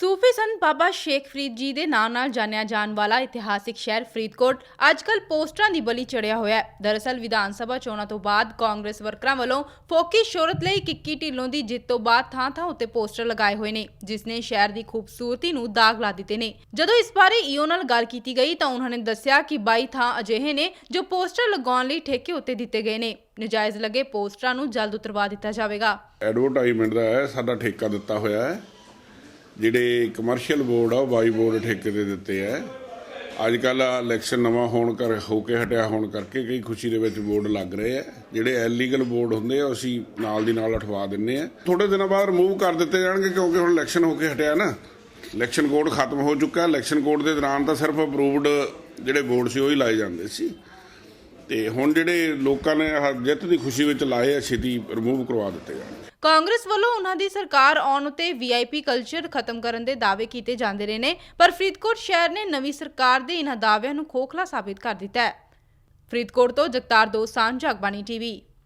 ਸੂਫੀ ਸੰਤ ਬਾਬਾ ਸ਼ੇਖ ਫਰੀਦ ਜੀ ਦੇ ਨਾਂ ਨਾਲ ਜਾਣਿਆ ਜਾਣ ਵਾਲਾ ਇਤਿਹਾਸਿਕ ਸ਼ਹਿਰ ਫਰੀਦਕੋਟ ਅੱਜਕੱਲ ਪੋਸਟਰਾਂ ਦੀ ਬਲੀ ਚੜਿਆ ਹੋਇਆ ਹੈ। ਦਰਅਸਲ ਵਿਧਾਨ ਸਭਾ ਚੋਣਾਂ ਤੋਂ ਬਾਅਦ ਕਾਂਗਰਸ ਵਰਕਰਾਂ ਵੱਲੋਂ ਫੋਕੀ ਸ਼ੋਹਰਤ ਲਈ ਕਿੱਕੀ ਢਿੱਲੋਂ ਦੀ ਜਿੱਤ ਤੋਂ ਬਾਅਦ ਥਾਂ-ਥਾਂ ਉੱਤੇ ਪੋਸਟਰ ਲਗਾਏ ਹੋਏ ਨੇ, ਜਿਸ ਨੇ ਸ਼ਹਿਰ ਦੀ ਖੂਬਸੂਰਤੀ ਨੂੰ ਦਾਗ ਲਾ ਦਿੱਤੇ ਨੇ। ਜਦੋਂ ਇਸ ਬਾਰੇ ਈਓ ਨਾਲ ਗੱਲ ਕੀਤੀ ਗਈ ਤਾਂ ਉਹਨਾਂ ਨੇ ਦੱਸਿਆ ਕਿ 22 ਥਾਂ ਅਜਿਹੇ ਨੇ ਜੋ ਪੋਸਟਰ ਲਗਾਉਣ ਲਈ ਠੇਕੇ ਉੱਤੇ ਦਿੱਤੇ ਗਏ ਨੇ। ਨਜਾਇਜ਼ ਲੱਗੇ ਪੋਸਟਰਾਂ ਨੂੰ ਜਲਦ ਉਤਰਵਾ ਦਿੱਤਾ ਜਾਵੇਗਾ। ਐਡਵਰਟਾਈਜ਼ਮੈਂਟ ਦਾ ਹੈ, ਸਾਡਾ ਠੇਕਾ ਦਿੱਤਾ ਹੋਇਆ ਹੈ। ਜਿਹੜੇ ਕਮਰਸ਼ੀਅਲ ਬੋਰਡ ਆ, ਉਹ ਬਾਈ ਬੋਰਡ ਠੇਕੇ ਦੇ ਦਿੱਤੇ ਹੈ ਅੱਜ ਕੱਲ ਇਲੈਕਸ਼ਨ ਨਵਾਂ ਹੋਣ ਕਰ, ਹੋ ਕੇ ਹਟਿਆ ਹੋਣ ਕਰਕੇ ਕਈ ਖੁਸ਼ੀ ਦੇ ਵਿੱਚ ਬੋਰਡ ਲੱਗ ਰਹੇ ਆ। ਜਿਹੜੇ ਇਲੀਗਲ ਬੋਰਡ ਹੁੰਦੇ ਆ ਅਸੀਂ ਨਾਲ ਦੀ ਨਾਲ ਉਠਵਾ ਦਿੰਨੇ ਆ। ਥੋੜੇ ਦਿਨਾਂ ਬਾਅਦ ਰਿਮੂਵ ਕਰ ਦਿੱਤੇ ਜਾਣਗੇ ਕਿਉਂਕਿ ਹੁਣ ਇਲੈਕਸ਼ਨ ਹੋ ਕੇ ਹਟਿਆ ਨਾ। ਇਲੈਕਸ਼ਨ ਕੋਡ ਖਤਮ ਹੋ ਚੁੱਕਾ। ਇਲੈਕਸ਼ਨ ਕੋਡ ਦੇ ਦੌਰਾਨ ਤਾਂ ਸਿਰਫ ਅਪਰੂਵਡ ਜਿਹੜੇ ਬੋਰਡ ਸੀ, ਉਹ ਹੀ ਲਾਏ ਜਾਂਦੇ ਸੀ। ਤੇ ਹੁਣ ਜਿਹੜੇ ਲੋਕਾਂ ਨੇ ਜਿੱਤ ਦੀ ਖੁਸ਼ੀ ਵਿੱਚ ਲਾਏ ਆ, ਛੇਤੀ ਰਿਮੂਵ ਕਰਵਾ ਦਿੱਤੇ ਜਾਣਗੇ ਕਾਂਗਰਸ ਵੱਲੋਂ ਉਹਨਾਂ ਦੀ ਸਰਕਾਰ ਆਉਣ ਉਤੇ ਵੀਆਈਪੀ ਕਲਚਰ ਖਤਮ ਕਰਨ ਦੇ ਦਾਅਵੇ ਕੀਤੇ ਜਾਂਦੇ ਰਹੇ ਨੇ, ਪਰ ਫਰੀਦਕੋਟ ਸ਼ਹਿਰ ਨੇ ਨਵੀਂ ਸਰਕਾਰ ਦੇ ਇਹਨਾਂ ਦਾਅਵਿਆਂ ਨੂੰ ਖੋਖਲਾ ਸਾਬਿਤ ਕਰ ਦਿੱਤਾ ਹੈ। ਫਰੀਦਕੋਟ ਤੋਂ ਜਗਤਾਰ ਦੋਸਾਂਝ ਜਗਬਾਣੀ ਟੀਵੀ।